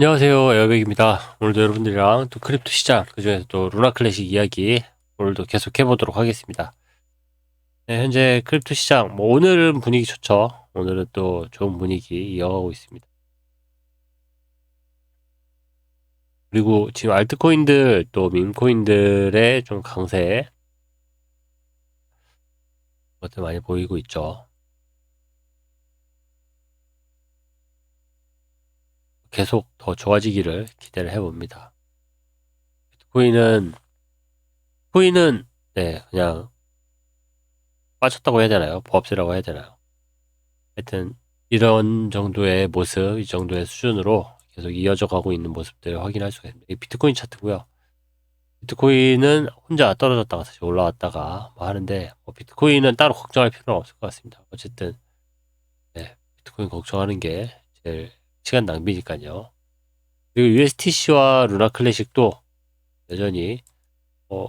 안녕하세요. 에어백입니다. 오늘도 여러분들이랑 또 크립토 시장, 그 중에서 또 루나 클래식 이야기 오늘도 계속 해보도록 하겠습니다. 네, 현재 크립토 시장, 뭐 오늘은 분위기 좋죠. 오늘은 또 좋은 분위기 이어가고 있습니다. 그리고 지금 알트코인들 또 밈코인들의 좀 강세 것들 많이 보이고 있죠. 계속 더 좋아지기를 기대를 해봅니다. 비트코인은 코인은 네 그냥 빠졌다고 해야 되나요? 보합세라고 해야 되나요? 하여튼 이런 정도의 모습, 이 정도의 수준으로 계속 이어져 가고 있는 모습들을 확인할 수가 있습니다. 이 비트코인 차트고요. 비트코인은 혼자 떨어졌다가 다시 올라왔다가 뭐 하는데 뭐 비트코인은 따로 걱정할 필요는 없을 것 같습니다. 어쨌든 네, 비트코인 걱정하는 게 제일 시간 낭비니까요. 그리고 USTC와 루나 클래식도 여전히 어,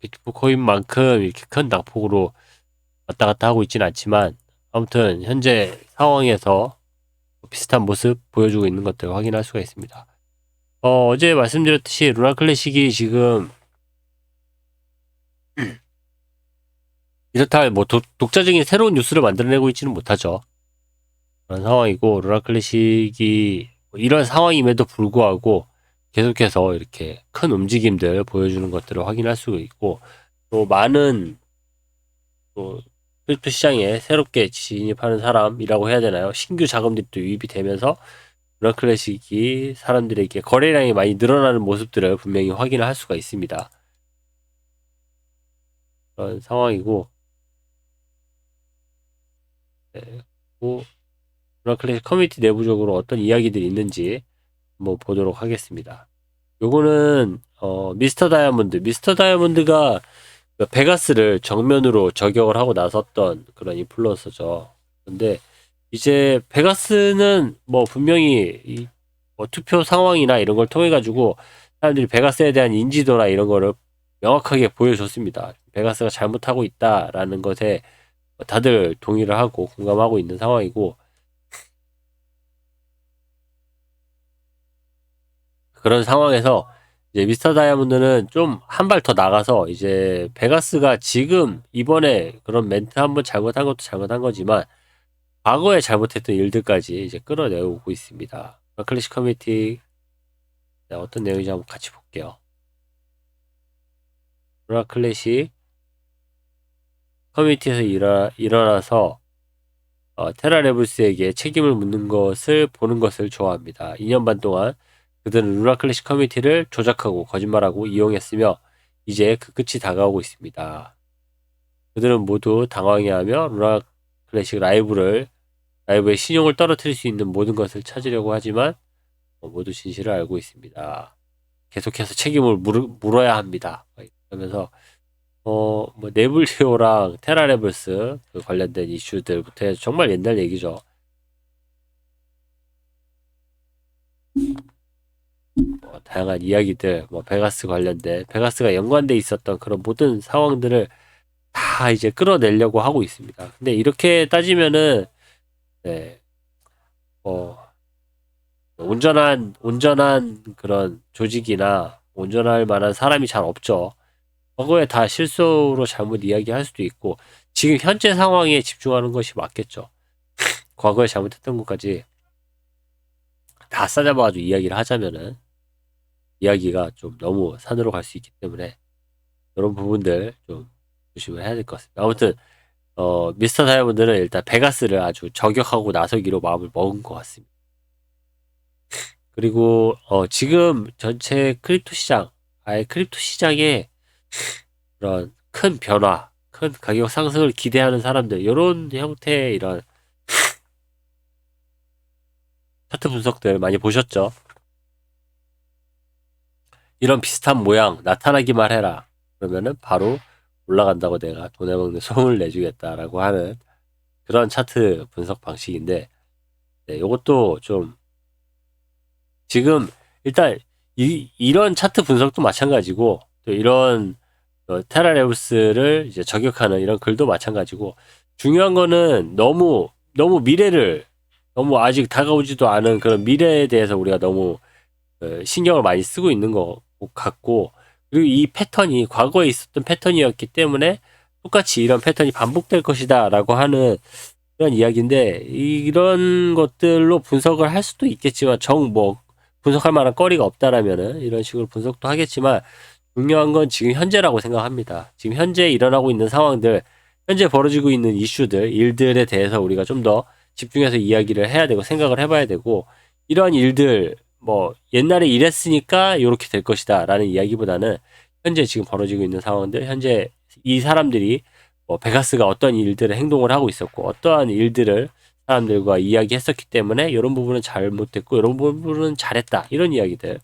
비트코인만큼 이렇게 큰 낙폭으로 왔다 갔다 하고 있지는 않지만 아무튼 현재 상황에서 비슷한 모습 보여주고 있는 것들을 확인할 수가 있습니다. 어, 어제 말씀드렸듯이 루나 클래식이 지금 이렇다 뭐 독, 독자적인 새로운 뉴스를 만들어내고 있지는 못하죠. 그런 상황이고 루나 클래식이 뭐 이런 상황임에도 불구하고 계속해서 이렇게 큰 움직임들 보여주는 것들을 확인할 수 있고 또 많은 또 크립토 시장에 새롭게 진입하는 사람이라고 해야 되나요? 신규 자금들이 또 유입이 되면서 루나 클래식이 사람들에게 거래량이 많이 늘어나는 모습들을 분명히 확인을 할 수가 있습니다. 그런 상황이고 네, 뭐 루나클래식 커뮤니티 내부적으로 어떤 이야기들이 있는지 한번 보도록 하겠습니다. 요거는 어, 미스터 다이아몬드, 미스터 다이아몬드가 그 베가스를 정면으로 저격을 하고 나섰던 그런 인플루언서죠. 근데 이제 베가스는 뭐 분명히 이 뭐 투표 상황이나 이런 걸 통해 가지고 사람들이 베가스에 대한 인지도나 이런 거를 명확하게 보여줬습니다. 베가스가 잘못하고 있다라는 것에 다들 동의를 하고 공감하고 있는 상황이고 그런 상황에서 이제 미스터 다이아몬드는 좀 한 발 더 나가서 이제 베가스가 지금 이번에 그런 멘트 한번 잘못한 것도 잘못한 거지만 과거에 잘못했던 일들까지 이제 끌어내오고 있습니다. 클래식 커뮤니티 네, 어떤 내용인지 한번 같이 볼게요. 브라 클래식 커뮤니티에서 일어, 일어나서 어, 테라 레블스에게 책임을 묻는 것을 보는 것을 좋아합니다. 2년 반 동안 그들은 루나 클래식 커뮤니티를 조작하고 거짓말하고 이용했으며 이제 그 끝이 다가오고 있습니다. 그들은 모두 당황해하며 루나 클래식 라이브를 라이브의 신용을 떨어뜨릴 수 있는 모든 것을 찾으려고 하지만 모두 진실을 알고 있습니다. 계속해서 책임을 물, 물어야 합니다. 그러면서 어, 뭐 네블리오랑 테라레블스 그 관련된 이슈들부터 해서 정말 옛날 얘기죠. 뭐 다양한 이야기들, 뭐 베가스 관련된 베가스가 연관돼 있었던 그런 모든 상황들을 다 이제 끌어내려고 하고 있습니다. 근데 이렇게 따지면은 네, 어, 온전한 온전한 그런 조직이나 온전할 만한 사람이 잘 없죠. 과거에 다 실수로 잘못 이야기할 수도 있고 지금 현재 상황에 집중하는 것이 맞겠죠. 과거에 잘못했던 것까지 다 싸잡아가지고 이야기를 하자면은 이야기가 좀 너무 산으로 갈 수 있기 때문에 이런 부분들 좀 조심을 해야 될 것 같습니다. 아무튼 어, 미스터 다이아몬드는 일단 베가스를 아주 저격하고 나서기로 마음을 먹은 것 같습니다. 그리고 어, 지금 전체 크립토 시장, 아예 크립토 시장에 그런 큰 변화, 큰 가격 상승을 기대하는 사람들, 이런 형태의 이런 차트 분석들 많이 보셨죠? 이런 비슷한 모양 나타나기만 해라. 그러면은 바로 올라간다고 내가 돈에 먹는 소문을 내주겠다라고 하는 그런 차트 분석 방식인데, 네, 이것도 좀 지금 일단 이, 이런 차트 분석도 마찬가지고 또 이런 어, 테라레우스를 이제 저격하는 이런 글도 마찬가지고 중요한 거는 너무 너무 미래를 너무 아직 다가오지도 않은 그런 미래에 대해서 우리가 너무 어, 신경을 많이 쓰고 있는 것 같고 그리고 이 패턴이 과거에 있었던 패턴이었기 때문에 똑같이 이런 패턴이 반복될 것이다라고 하는 그런 이야기인데 이런 것들로 분석을 할 수도 있겠지만 정 뭐 분석할 만한 거리가 없다라면은 이런 식으로 분석도 하겠지만 중요한 건 지금 현재라고 생각합니다. 지금 현재 일어나고 있는 상황들, 현재 벌어지고 있는 이슈들, 일들에 대해서 우리가 좀 더 집중해서 이야기를 해야 되고 생각을 해봐야 되고 이러한 일들 뭐 옛날에 이랬으니까 이렇게 될 것이다라는 이야기보다는 현재 지금 벌어지고 있는 상황들, 현재 이 사람들이 뭐 베가스가 어떤 일들을 행동을 하고 있었고 어떠한 일들을 사람들과 이야기했었기 때문에 이런 부분은 잘못됐고 이런 부분은 잘했다 이런 이야기들.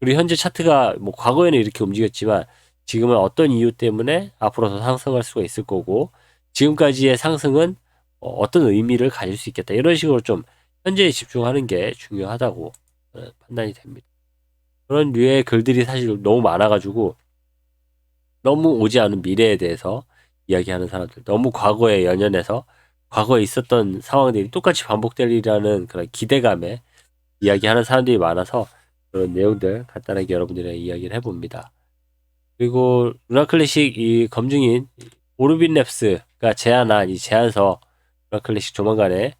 그리고 현재 차트가 뭐 과거에는 이렇게 움직였지만 지금은 어떤 이유 때문에 앞으로 더 상승할 수가 있을 거고 지금까지의 상승은 어, 어떤 의미를 가질 수 있겠다 이런 식으로 좀 현재에 집중하는 게 중요하다고 어, 판단이 됩니다. 그런 류의 글들이 사실 너무 많아가지고 너무 오지 않은 미래에 대해서 이야기하는 사람들, 너무 과거에 연연해서 과거에 있었던 상황들이 똑같이 반복되리라는 그런 기대감에 이야기하는 사람들이 많아서 그런 내용들 간단하게 여러분들의 이야기를 해봅니다. 그리고 루나 클래식 이 검증인 오르빈 랩스가 제안한 이 제안서 루나 클래식 조만간에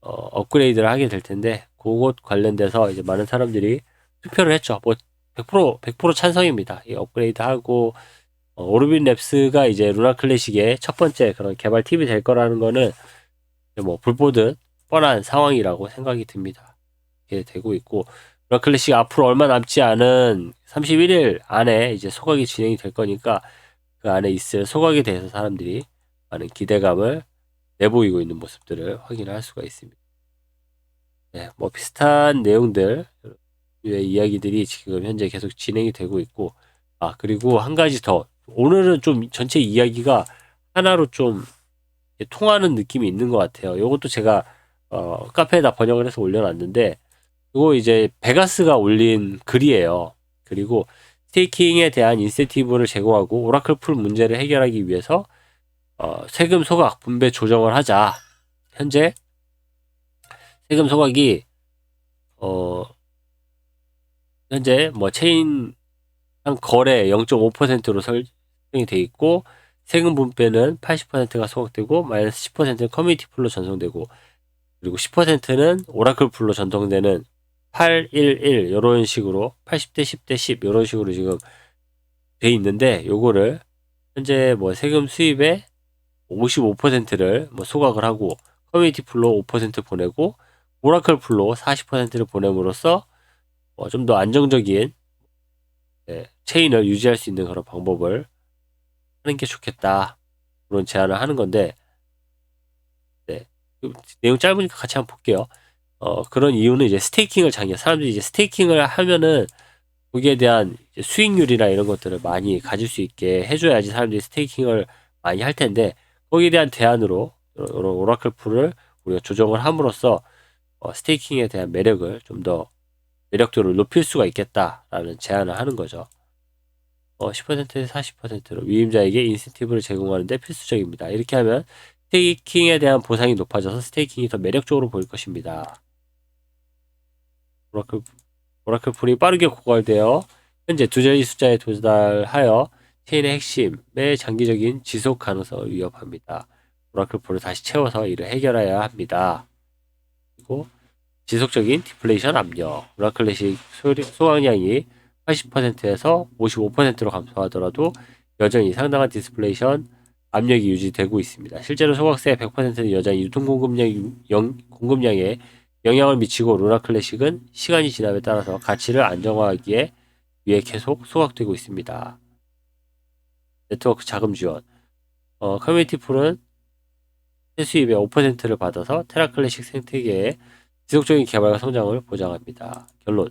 어, 업그레이드를 하게 될 텐데 그것 관련돼서 이제 많은 사람들이 투표를 했죠. 뭐 100% 100% 찬성입니다. 이 업그레이드 하고 어, 오르빈 랩스가 이제 루나 클래식의 첫 번째 그런 개발 팁이 될 거라는 거는 뭐 불보듯 뻔한 상황이라고 생각이 듭니다. 이렇게 되고 있고 루나 클래식 앞으로 얼마 남지 않은 31일 안에 이제 소각이 진행이 될 거니까 그 안에 있을 소각에 대해서 사람들이 많은 기대감을 내보이고 있는 모습들을 확인할 수가 있습니다. 네, 뭐 비슷한 내용들 의 이야기들이 지금 현재 계속 진행이 되고 있고 아 그리고 한 가지 더 오늘은 좀 전체 이야기가 하나로 좀 통하는 느낌이 있는 것 같아요. 이것도 제가 어, 카페에다 번역을 해서 올려놨는데 이거 이제 베가스가 올린 글이에요. 그리고 스테이킹에 대한 인센티브를 제공하고 오라클 풀 문제를 해결하기 위해서 어, 세금 소각 분배 조정을 하자. 현재 세금 소각이 어 현재 뭐 체인 한 거래 0.5%로 설정이 돼 있고 세금 분배는 80%가 소각되고 마이너스 10%는 커뮤니티 풀로 전송되고 그리고 10%는 오라클 풀로 전송되는 811 이런 식으로 80대 10대 10 이런 식으로 지금 돼 있는데 요거를 현재 뭐 세금 수입의 55%를 뭐 소각을 하고 커뮤니티 풀로 5% 보내고 오라클 풀로 40%를 보냄으로써 어, 좀더 안정적인 네, 체인을 유지할 수 있는 그런 방법을 하는 게 좋겠다. 그런 제안을 하는 건데, 네. 내용 짧으니까 같이 한번 볼게요. 어, 그런 이유는 이제 스테이킹을 장려, 사람들이 이제 스테이킹을 하면은 거기에 대한 수익률이나 이런 것들을 많이 가질 수 있게 해줘야지 사람들이 스테이킹을 많이 할 텐데, 거기에 대한 대안으로 오라클 풀을 우리가 조정을 함으로써 어, 스테이킹에 대한 매력을 좀 더 매력도를 높일 수가 있겠다라는 제안을 하는 거죠. 어, 10%에서 40%로 위임자에게 인센티브를 제공하는데 필수적입니다. 이렇게 하면 스테이킹에 대한 보상이 높아져서 스테이킹이 더 매력적으로 보일 것입니다. 오라클, 오라클 풀이 빠르게 고갈되어 현재 두 자리 숫자에 도달하여 체인의 핵심의 장기적인 지속 가능성을 위협합니다. 오라클 풀을 다시 채워서 이를 해결해야 합니다. 그리고 지속적인 디플레이션 압력, 오라클래식 소각량이 80%에서 55%로 감소하더라도 여전히 상당한 디스플레이션 압력이 유지되고 있습니다. 실제로 소각세 100%는 여전히 유통 공급량, 영, 공급량에 영향을 미치고 루나 클래식은 시간이 지남에 따라서 가치를 안정화하기에 위해 계속 소각되고 있습니다. 네트워크 자금 지원 어, 커뮤니티 풀은 세 수입의 5%를 받아서 테라 클래식 생태계의 지속적인 개발과 성장을 보장합니다. 결론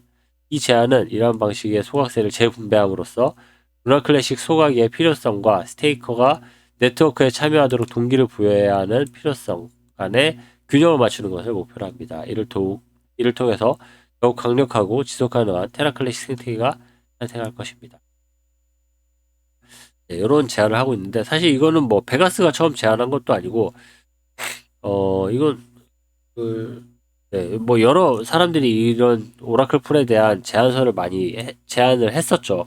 이 제안은 이러한 방식의 소각세를 재분배함으로써 루나 클래식 소각의 필요성과 스테이커가 네트워크에 참여하도록 동기를 부여해야 하는 필요성 간의 균형을 맞추는 것을 목표로 합니다. 이를 더욱 이를 통해서 더욱 강력하고 지속 가능한 테라 클래식 생태계가 탄생할 것입니다. 네, 이런 제안을 하고 있는데 사실 이거는 뭐 베가스가 처음 제안한 것도 아니고 어 이건 그 네, 뭐 여러 사람들이 이런 오라클 풀에 대한 제안서를 많이 해- 제안을 했었죠.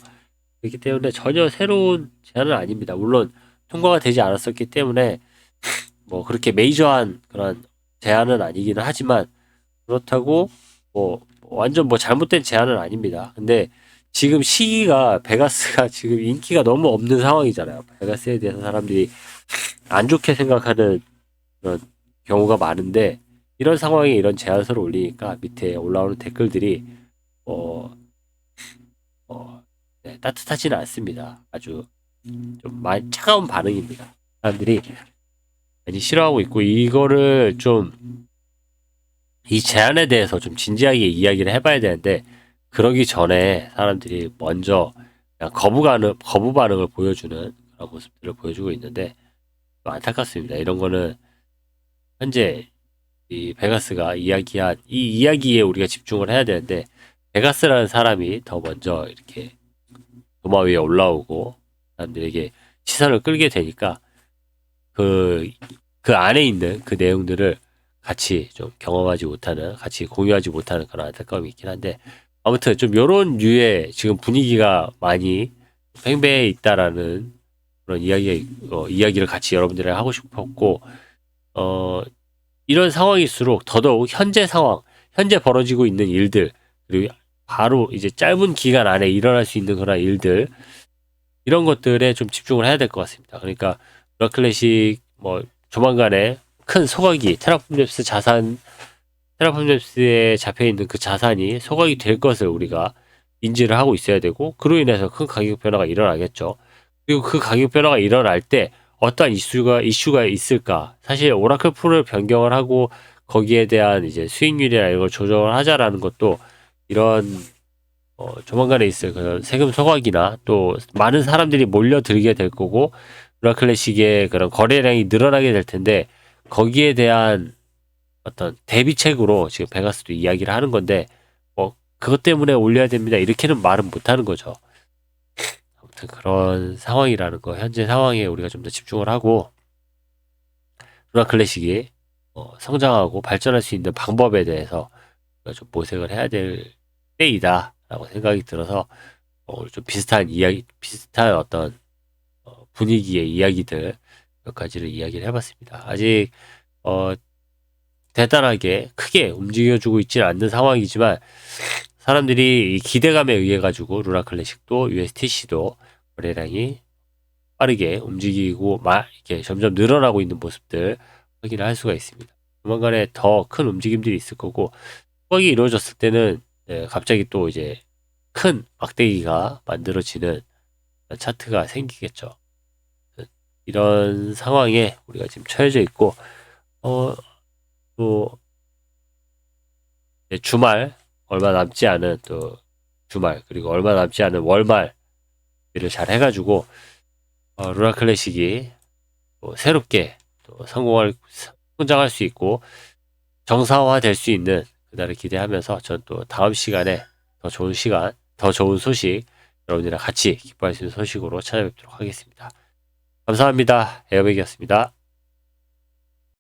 그렇기 때문에 전혀 새로운 제안은 아닙니다. 물론 통과가 되지 않았었기 때문에 뭐 그렇게 메이저한 그런 제안은 아니기는 하지만 그렇다고 뭐 완전 뭐 잘못된 제안은 아닙니다. 근데 지금 시기가 베가스가 지금 인기가 너무 없는 상황이잖아요. 베가스에 대해서 사람들이 안 좋게 생각하는 그런 경우가 많은데 이런 상황에 이런 제안서를 올리니까 밑에 올라오는 댓글들이 어, 어, 네, 따뜻하지는 않습니다. 아주 좀 많이 차가운 반응입니다. 사람들이 많이 싫어하고 있고 이거를 좀 이 제안에 대해서 좀 진지하게 이야기를 해봐야 되는데 그러기 전에 사람들이 먼저 거부 반응, 거부 반응을 보여주는 그런 모습들을 보여주고 있는데 좀 안타깝습니다. 이런 거는 현재 이 베가스가 이야기한 이 이야기에 우리가 집중을 해야 되는데 베가스라는 사람이 더 먼저 이렇게 도마 위에 올라오고 사람들에게 시선을 끌게 되니까 그, 그 안에 있는 그 내용들을 같이 좀 경험하지 못하는, 같이 공유하지 못하는 그런 안타까움이 있긴 한데, 아무튼 좀 요런 류의 지금 분위기가 많이 팽배해 있다라는 그런 이야기, 어, 이야기를 같이 여러분들이랑 하고 싶었고, 어, 이런 상황일수록 더더욱 현재 상황, 현재 벌어지고 있는 일들, 그리고 바로 이제 짧은 기간 안에 일어날 수 있는 그런 일들, 이런 것들에 좀 집중을 해야 될 것 같습니다. 그러니까, 러클래식, 뭐, 조만간에 큰 소각이, 테라폼 랩스 자산, 테라폼 랩스에 잡혀 있는 그 자산이 소각이 될 것을 우리가 인지를 하고 있어야 되고, 그로 인해서 큰 가격 변화가 일어나겠죠. 그리고 그 가격 변화가 일어날 때 어떠한 이슈가, 이슈가 있을까? 사실 오라클 풀을 변경을 하고 거기에 대한 이제 수익률이나 이런 걸 조정을 하자라는 것도 이런 어, 조만간에 있을 그런 세금 소각이나 또 많은 사람들이 몰려들게 될 거고 오라클래식의 그런 거래량이 늘어나게 될 텐데 거기에 대한 어떤 대비책으로 지금 베가스도 이야기를 하는 건데 뭐 그것 때문에 올려야 됩니다 이렇게는 말은 못 하는 거죠. 아무튼 그런 상황이라는 거 현재 상황에 우리가 좀 더 집중을 하고 루나 클래식이 어, 성장하고 발전할 수 있는 방법에 대해서 우리가 좀 모색을 해야 될 때이다라고 생각이 들어서 어, 좀 비슷한 이야기 비슷한 어떤 어, 분위기의 이야기들 몇 가지를 이야기를 해봤습니다. 아직 어, 대단하게 크게 움직여주고 있지는 않는 상황이지만 사람들이 이 기대감에 의해 가지고 루나 클래식도 USTC도 거래량이 빠르게 움직이고 막 이렇게 점점 늘어나고 있는 모습들 확인을 할 수가 있습니다. 조만간에 더 큰 움직임들이 있을 거고 수박이 이루어졌을 때는 네, 갑자기 또 이제 큰 막대기가 만들어지는 차트가 생기겠죠. 이런 상황에 우리가 지금 처해져 있고 어, 또 이제 주말 얼마 남지 않은 또 주말 그리고 얼마 남지 않은 월말 일을 잘 해가지고 어, 루나 클래식이 또 새롭게 또 성공할 성장할 수 있고 정상화 될 수 있는 그날을 기대하면서 전 또 다음 시간에 더 좋은 시간, 더 좋은 소식 여러분들이랑 같이 기뻐할 수 있는 소식으로 찾아뵙도록 하겠습니다. 감사합니다. 에어백이었습니다.